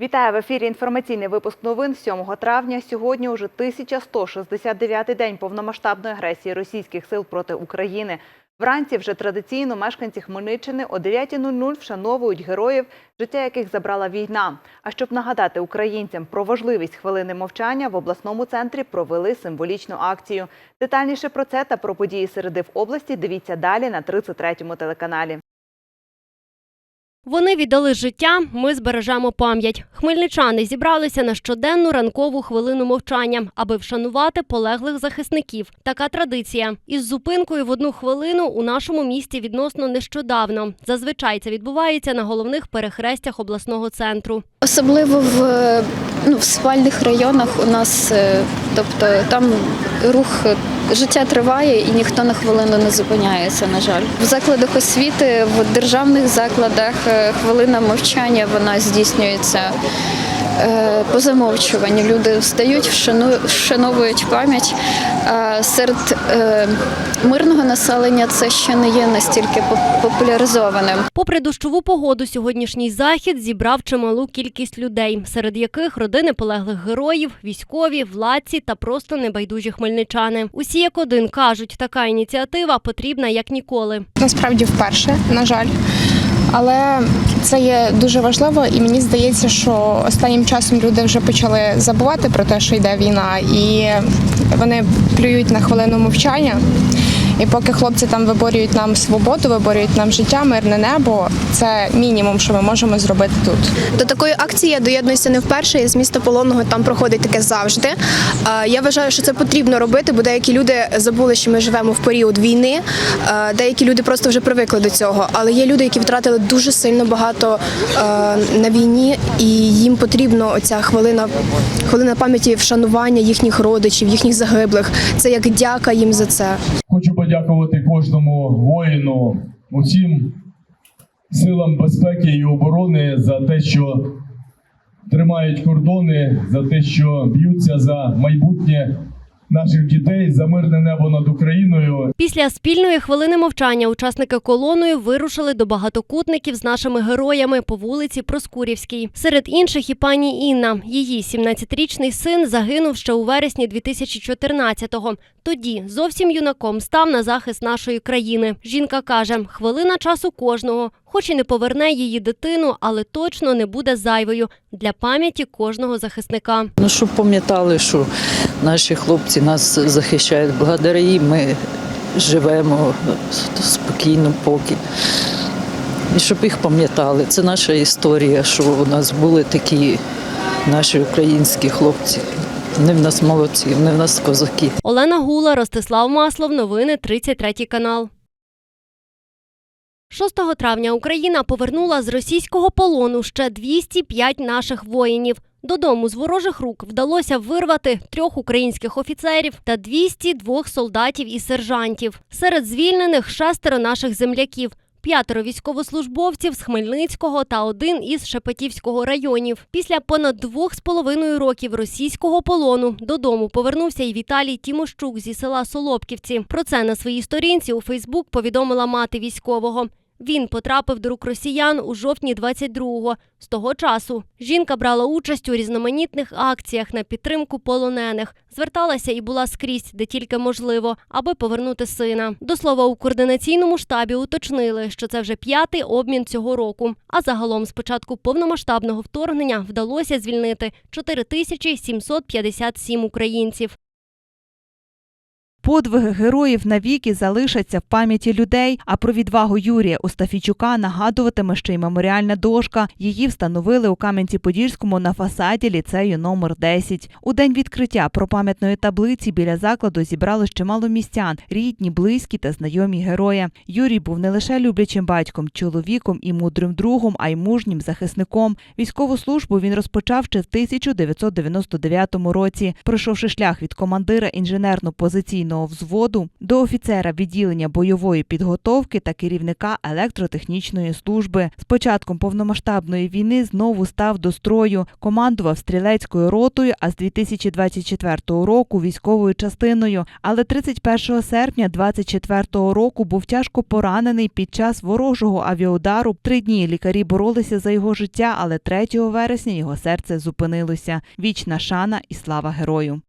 Вітаю в ефірі. Інформаційний випуск новин 7 травня. Сьогодні уже 1169-й день повномасштабної агресії російських сил проти України. Вранці вже традиційно мешканці Хмельниччини о 9.00 вшановують героїв, життя яких забрала війна. А щоб нагадати українцям про важливість хвилини мовчання, в обласному центрі провели символічну акцію. Детальніше про це та про події середи в області дивіться далі на 33-му телеканалі. Вони віддали життя. Ми збережемо пам'ять. Хмельничани зібралися на щоденну ранкову хвилину мовчання, аби вшанувати полеглих захисників. Така традиція. Із зупинкою в одну хвилину у нашому місті відносно нещодавно. Зазвичай це відбувається на головних перехрестях обласного центру. Особливо в, ну, в спальних районах у нас, е, тобто там рух життя триває і ніхто на хвилину не зупиняється, на жаль. В закладах освіти, в державних закладах е, хвилина мовчання вона здійснюється по замовчуванню. Люди встають, вшану- вшановують пам'ять. Серед е, мирного населення це ще не є настільки поп- популяризованим. Попри дощову погоду, сьогоднішній захід зібрав чималу кількість людей, серед яких родини полеглих героїв, військові, владці та просто небайдужі хмельничани. Усі як один кажуть, така ініціатива потрібна як ніколи. насправді вперше, на жаль. Але це є дуже важливо, і мені здається, що останнім часом люди вже почали забувати про те, що йде війна, і вони плюють на хвилину мовчання. І поки хлопці там виборюють нам свободу, виборюють нам життя, мирне небо, це мінімум, що ми можемо зробити тут. До такої акції я доєднуюся не вперше. Я з міста Полонного там проходить таке завжди. Я вважаю, що це потрібно робити, бо деякі люди забули, що ми живемо в період війни. Деякі люди просто вже привикли до цього. Але є люди, які втратили дуже сильно багато на війні, і їм потрібно оця хвилина, хвилина пам'яті вшанування їхніх родичів, їхніх загиблих. Це як дяка їм за це. Хочу подякувати кожному воїну, усім силам безпеки і оборони за те, що тримають кордони, за те, що б'ються за майбутнє наших дітей, за мирне небо над Україною. Після спільної хвилини мовчання учасники колоною вирушили до багатокутників з нашими героями по вулиці Проскурівській. Серед інших і пані Інна. Її 17-річний син загинув ще у вересні 2014-го. Тоді зовсім юнаком став на захист нашої країни. Жінка каже: хвилина часу кожного, хоч і не поверне її дитину, але точно не буде зайвою для пам'яті кожного захисника. Ну, щоб пам'ятали, що наші хлопці нас захищають. Благодаря ми живемо спокійно, поки. І щоб їх пам'ятали. Це наша історія, що у нас були такі наші українські хлопці. Вони в нас молодці, вони в нас козаки. Олена Гула, Ростислав Маслов. Новини 33 канал. 6 травня Україна повернула з російського полону ще 205 наших воїнів. Додому з ворожих рук вдалося вирвати трьох українських офіцерів та 202 солдатів і сержантів. Серед звільнених шестеро наших земляків. П'ятеро військовослужбовців з Хмельницького та один із Шепетівського районів. Після понад двох з половиною років російського полону додому повернувся і Віталій Тімощук зі села Солопківці. Про це на своїй сторінці у Фейсбук повідомила мати військового. Він потрапив до рук росіян у жовтні 22-го. З того часу жінка брала участь у різноманітних акціях на підтримку полонених, зверталася і була скрізь, де тільки можливо, аби повернути сина. До слова, у координаційному штабі уточнили, що це вже п'ятий обмін цього року. А загалом з початку повномасштабного вторгнення вдалося звільнити 4757 українців. Подвиги героїв навіки залишаться в пам'яті людей. А про відвагу Юрія Остафійчука нагадуватиме ще й меморіальна дошка. Її встановили у Кам'янці-Подільському на фасаді ліцею номер 10. У день відкриття пропам'ятної таблиці біля закладу зібралось чимало містян, рідні, близькі та знайомі героя. Юрій був не лише люблячим батьком, чоловіком і мудрим другом, а й мужнім захисником. Військову службу він розпочав ще в 1999 році, пройшовши шлях від командира інженерно-позиційного мобільного взводу, до офіцера відділення бойової підготовки та керівника електротехнічної служби. З початком повномасштабної війни знову став до строю, командував стрілецькою ротою, а з 2024 року військовою частиною. Але 31 серпня 2024 року був тяжко поранений під час ворожого авіаудару. Три дні лікарі боролися за його життя, але 3 вересня його серце зупинилося. Вічна шана і слава герою.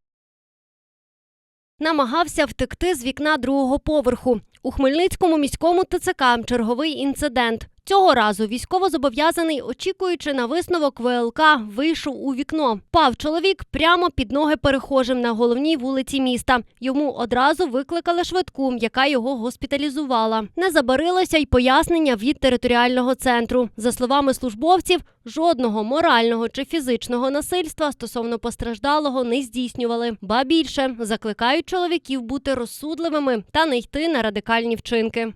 Намагався втекти з вікна другого поверху. У Хмельницькому міському ТЦК черговий інцидент. Цього разу військовозобов'язаний, очікуючи на висновок ВЛК, вийшов у вікно. Пав чоловік прямо під ноги перехожим на головній вулиці міста. Йому одразу викликали швидку, яка його госпіталізувала. Не забарилося й пояснення від територіального центру. За словами службовців, жодного морального чи фізичного насильства стосовно постраждалого не здійснювали. Ба більше закликають чоловіків бути розсудливими та не йти на радикальні вчинки.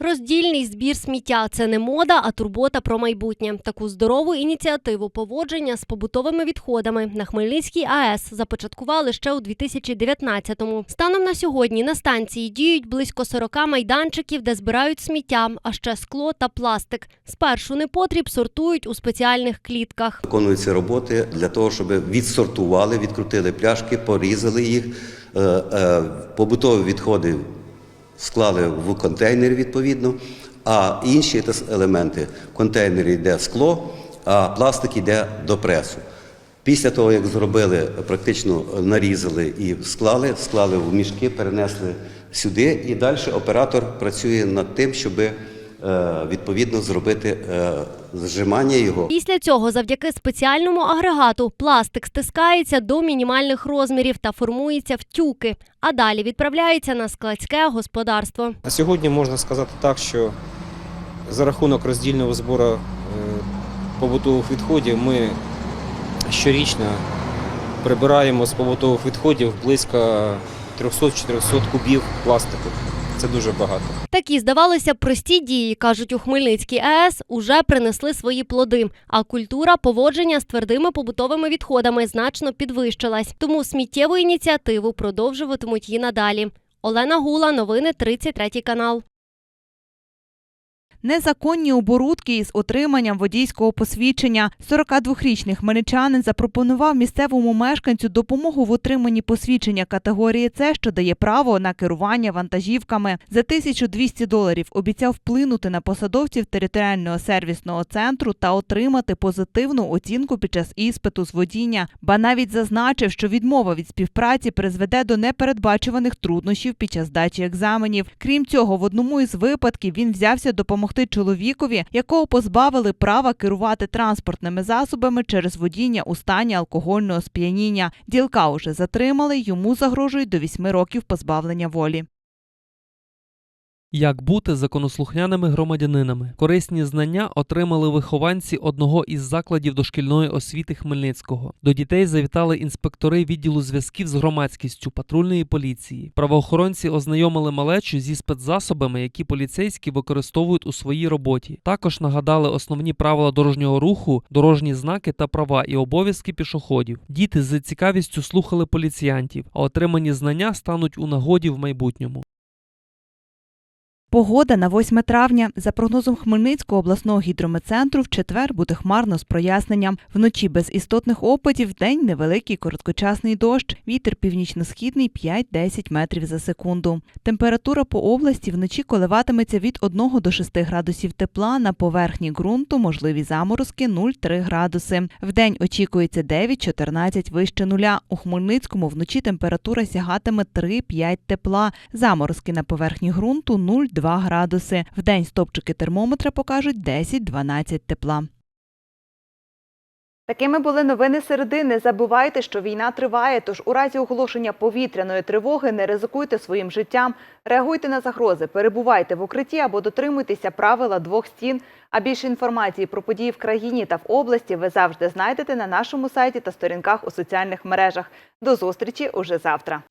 Роздільний збір сміття це не мода, а турбота про майбутнє. Таку здорову ініціативу поводження з побутовими відходами на Хмельницькій АЕС започаткували ще у 2019-му. Станом на сьогодні на станції діють близько 40 майданчиків, де збирають сміття, а ще скло та пластик. Спершу непотріб сортують у спеціальних клітках. Виконуються роботи для того, щоб відсортували, відкрутили пляшки, порізали їх, е, е, побутові відходи склали в контейнер відповідно, а інші елементи в контейнері йде скло, а пластик йде до пресу. Після того, як зробили, практично нарізали і склали, склали в мішки, перенесли сюди, і далі оператор працює над тим, щоб відповідно зробити е, зжимання його. Після цього, завдяки спеціальному агрегату, пластик стискається до мінімальних розмірів та формується в тюки, а далі відправляється на складське господарство. На сьогодні можна сказати так, що за рахунок роздільного збору е, побутових відходів ми щорічно прибираємо з побутових відходів близько 300-400 кубів пластику. Це дуже багато. Такі, здавалося, прості дії, кажуть у Хмельницькій АЕС, уже принесли свої плоди. А культура поводження з твердими побутовими відходами значно підвищилась. Тому сміттєву ініціативу продовжуватимуть і надалі. Олена Гула, новини 33 канал. Незаконні оборудки із отриманням водійського посвідчення. 42-річний хмельничанин запропонував місцевому мешканцю допомогу в отриманні посвідчення категорії С, що дає право на керування вантажівками. За 1200 доларів обіцяв вплинути на посадовців територіального сервісного центру та отримати позитивну оцінку під час іспиту з водіння. Ба навіть зазначив, що відмова від співпраці призведе до непередбачуваних труднощів під час здачі екзаменів. Крім цього, в одному із випадків він взявся допомогти чоловікові, якого позбавили права керувати транспортними засобами через водіння у стані алкогольного сп'яніння. Ділка уже затримали, йому загрожують до 8 років позбавлення волі. Як бути законослухняними громадянинами? Корисні знання отримали вихованці одного із закладів дошкільної освіти Хмельницького. До дітей завітали інспектори відділу зв'язків з громадськістю патрульної поліції. Правоохоронці ознайомили малечу зі спецзасобами, які поліцейські використовують у своїй роботі. Також нагадали основні правила дорожнього руху, дорожні знаки та права і обов'язки пішоходів. Діти з цікавістю слухали поліціянтів, а отримані знання стануть у нагоді в майбутньому. Погода на 8 травня. За прогнозом Хмельницького обласного гідрометцентру в четвер буде хмарно з проясненням. Вночі без істотних опадів, вдень невеликий короткочасний дощ. Вітер північно-східний 5-10 метрів за секунду. Температура по області вночі коливатиметься від 1 до 6 градусів тепла. На поверхні ґрунту можливі заморозки 0,3 градуси. Вдень очікується 9-14 вище нуля. У Хмельницькому вночі температура сягатиме 3-5 тепла. Заморозки на поверхні ґрунту 0,2 градуси. Вдень стопчики термометра покажуть 10-12 тепла. Такими були новини середи. Не забувайте, що війна триває. Тож у разі оголошення повітряної тривоги не ризикуйте своїм життям, реагуйте на загрози, перебувайте в укритті або дотримуйтеся правила двох стін. А більше інформації про події в країні та в області ви завжди знайдете на нашому сайті та сторінках у соціальних мережах. До зустрічі уже завтра.